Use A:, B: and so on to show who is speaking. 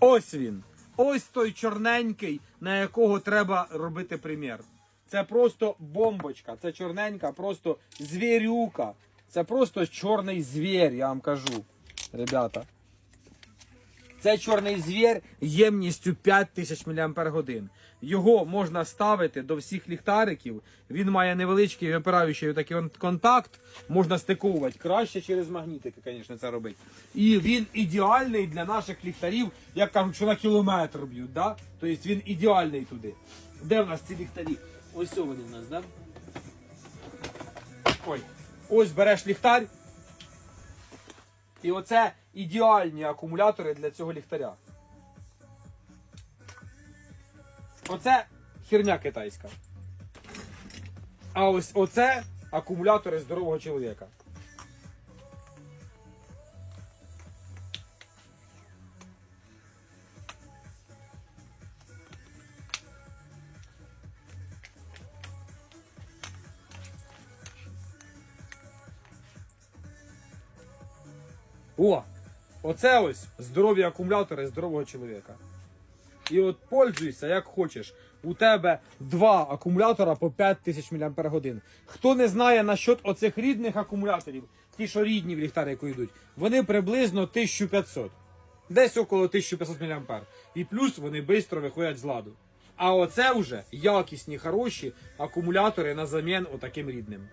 A: Ось він. Ось той чорненький, на якого треба робити примір. Це просто бомбочка, це чорненька, просто звірюка. Це просто чорний звір, я вам кажу, ребята. Це чорний звір ємністю 5000 мАч. Його можна ставити до всіх ліхтариків. Він має невеличкий випираючий такий контакт. Можна стиковувати краще через магнітики, звісно, це робити. І він ідеальний для наших ліхтарів, як кажуть, що на кілометр б'ють. Да? Тобто він ідеальний туди. Де в нас ці ліхтарі? Ось вони в нас, да? Ой. Ось береш ліхтар. І оце ідеальні акумулятори для цього ліхтаря. Оце херня китайська. А ось оце акумулятори здорового чоловіка. О! Оце ось здорові акумулятори здорового чоловіка. І от пользуйся як хочеш. У тебе два акумулятора по 5000 мАч. Хто не знає насчет оцих рідних акумуляторів, ті, що рідні в ліхтарику йдуть, вони приблизно 1500. Десь около 1500 мА. І плюс вони швидко виходять з ладу. А оце вже якісні, хороші акумулятори на замін отаким рідним.